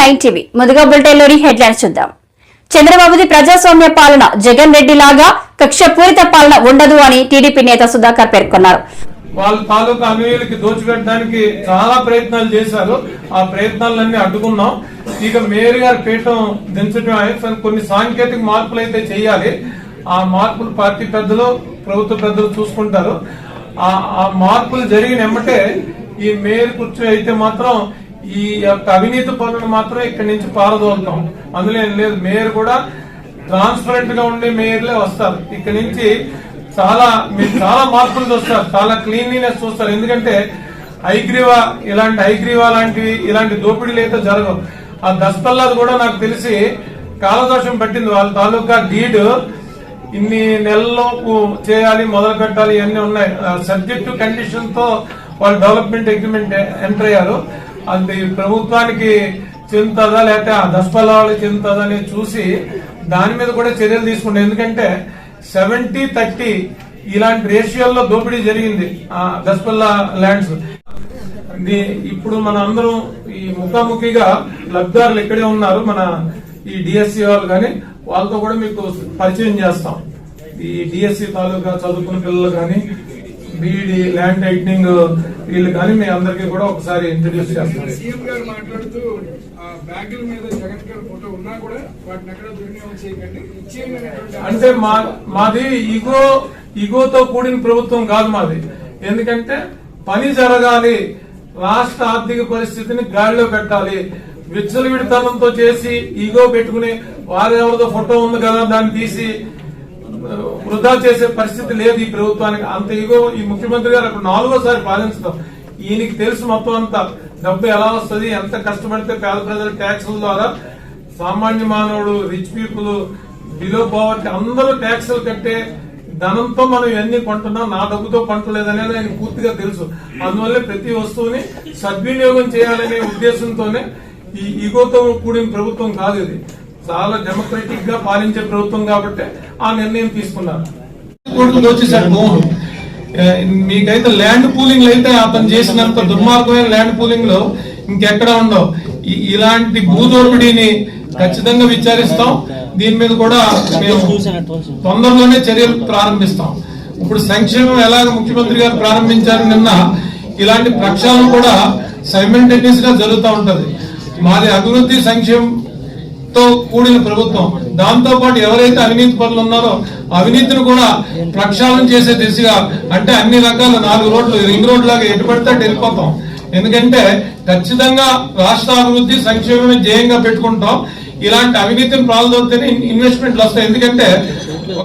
Nine TV. ముందుగా బులెటిన్లోని headlines చూద్దాం. చంద్రబాబుది ప్రజాస్వామ్య పాలన జగన్ రెడ్డి లాగా కక్షపూరిత పాలన ఉండదు అని టీడీపీ నేత సుధాకర్ పేర్కొన్నారు. వాళ్ళ తాలూకా అనుయాయులకి దోచిపెట్టడానికి చాలా ప్రయత్నాలు చేశారు. ఆ ప్రయత్నాలన్నీ అడ్డుకున్నాం. ఇక మేయర్ గారి పీఠం దించడం కొన్ని సాంకేతిక మార్పులు అయితే చేయాలి. ఆ మార్పులు పార్టీ పెద్దలు ప్రభుత్వ పెద్దలు చూసుకుంటారు. ఆ ఆ మార్పులు జరిగిన ఎమ్మటే ఈ మేయర్ కుర్చీ అయితే మాత్రం ఈ యొక్క అవినీతి పనులు మాత్రం ఇక్కడి నుంచి పారదోలుతాం. అందులో ఏం లేదు. మేయర్ కూడా ట్రాన్స్పరెంట్గా ఉండే మేయర్లే వస్తారు. ఇక్కడి నుంచి చాలా మీరు చాలా మార్పులు చూస్తారు. చాలా క్లీన్లీనెస్ చూస్తారు. ఎందుకంటే ఐగ్రీవా ఇలాంటి ఐగ్రీవా లాంటివి ఇలాంటి దోపిడీలు అయితే జరగవు. ఆ దస్పల్లాది కూడా నాకు తెలిసి కాలదోషం పట్టింది. వాళ్ళ తాలూకా డీడ్ ఇన్ని నెలలోపు చేయాలి మొదలు పెట్టాలి ఇవన్నీ ఉన్నాయి. సబ్జెక్టు కండిషన్తో వాళ్ళు డెవలప్మెంట్ అగ్రిమెంట్ ఎంటర్ అయ్యారు. అది ప్రభుత్వానికి చెందుతుందా లేకపోతే ఆ దస్పల్లా వాళ్ళకి చెందుతుందా అనేది చూసి దాని మీద కూడా చర్యలు తీసుకుంటాం ఎందుకంటే సెవెంటీ థర్టీ ఇలాంటి రేషియోల్లో దోపిడీ జరిగింది ఆ దస్పల్లా ల్యాండ్స్. ఇప్పుడు మన అందరం ఈ ముఖాముఖిగా లబ్ధిదారులు ఇక్కడే ఉన్నారు మన ఈ డిఎస్సి వాళ్ళు కానీ వాళ్ళతో కూడా మీకు పరిచయం చేస్తాం. ఈ డిఎస్సి తాలూకా చదువుకున్న పిల్లలు కానీ బీఈడి ల్యాండ్ టైట్నింగ్ వీళ్ళు కానీ మీ అందరికీ కూడా ఒకసారి ఇంట్రడ్యూస్ చేస్తాం. సీఎం గారు మాట్లాడుతూ ఆ బ్యాగుల మీద జగన్ గారి ఫోటో ఉన్నా కూడా వాటిని ఎక్కడ దుర్వినియోగం చేయకండి. అంటే మా మాది ఈగో ఈగోతో కూడిన ప్రభుత్వం కాదు మాది. ఎందుకంటే పని జరగాలి రాష్ట్ర ఆర్థిక పరిస్థితిని గాడిలో పెట్టాలి. విచ్చలవిడితనంతో చేసి ఈగో పెట్టుకుని వారి ఎవరిదో ఫోటో ఉంది కదా దాన్ని తీసి వృధా చేసే పరిస్థితి లేదు ఈ ప్రభుత్వానికి. అంత ఇగో ఈ ముఖ్యమంత్రి గారు అప్పుడు నాలుగోసారి పాలించడం. ఈయనకి తెలుసు మొత్తం అంతా. డబ్బు ఎలా వస్తుంది ఎంత కష్టపడితే పేద ప్రజల ట్యాక్సుల ద్వారా సామాన్య మానవుడు రిచ్ పీపుల్ బిలో పవర్టీ అందరూ ట్యాక్సులు కట్టే ధనంతో మనం ఇవన్నీ కొంటున్నాం. నా డబ్బుతో కొంటలేదనేది ఆయన పూర్తిగా తెలుసు. అందువల్ల ప్రతి వస్తువుని సద్వినియోగం చేయాలనే ఉద్దేశంతోనే ఈ ఈగోతో కూడిన ప్రభుత్వం కాదు ఇది. చాలా డెమోక్రటిక్గా పాలించే ప్రభుత్వం కాబట్టి ఆ నిర్ణయం తీసుకున్నారు. కోట్లు వచ్చేసాడు భూములు మీకైతే ల్యాండ్ పూలింగ్ అయితే అతను చేసినంత దుర్మార్గమైన ల్యాండ్ పూలింగ్లో ఇంకెక్కడ ఉండవు. ఇలాంటి భూదోపిడీని ఖచ్చితంగా విచారిస్తాం. దీని మీద కూడా మేము తొందరలోనే చర్యలు ప్రారంభిస్తాం. ఇప్పుడు సంక్షేమం ఎలాగ ముఖ్యమంత్రి గారు ప్రారంభించారు నిన్న ఇలాంటి ప్రక్షాళన కూడా సైమల్టేనియస్గా జరుగుతూ ఉంటది. మాది అభివృద్ధి సంక్షేమం తో కూడిన ప్రభుత్వం. దాంతో పాటు ఎవరైతే అవినీతి పనులు ఉన్నారో అవినీతిని కూడా ప్రక్షాళన చేసే దిశగా అంటే అన్ని రకాల నాలుగు రోడ్లు రింగ్ రోడ్ లాగా ఎటు పడితే వెళ్ళిపోతాం. ఎందుకంటే ఖచ్చితంగా రాష్ట్ర అభివృద్ధి సంక్షేమమే ధ్యేయంగా పెట్టుకుంటాం. ఇలాంటి అవినీతిని ప్రాలదొస్తేనే ఇన్వెస్ట్మెంట్లు వస్తాయి. ఎందుకంటే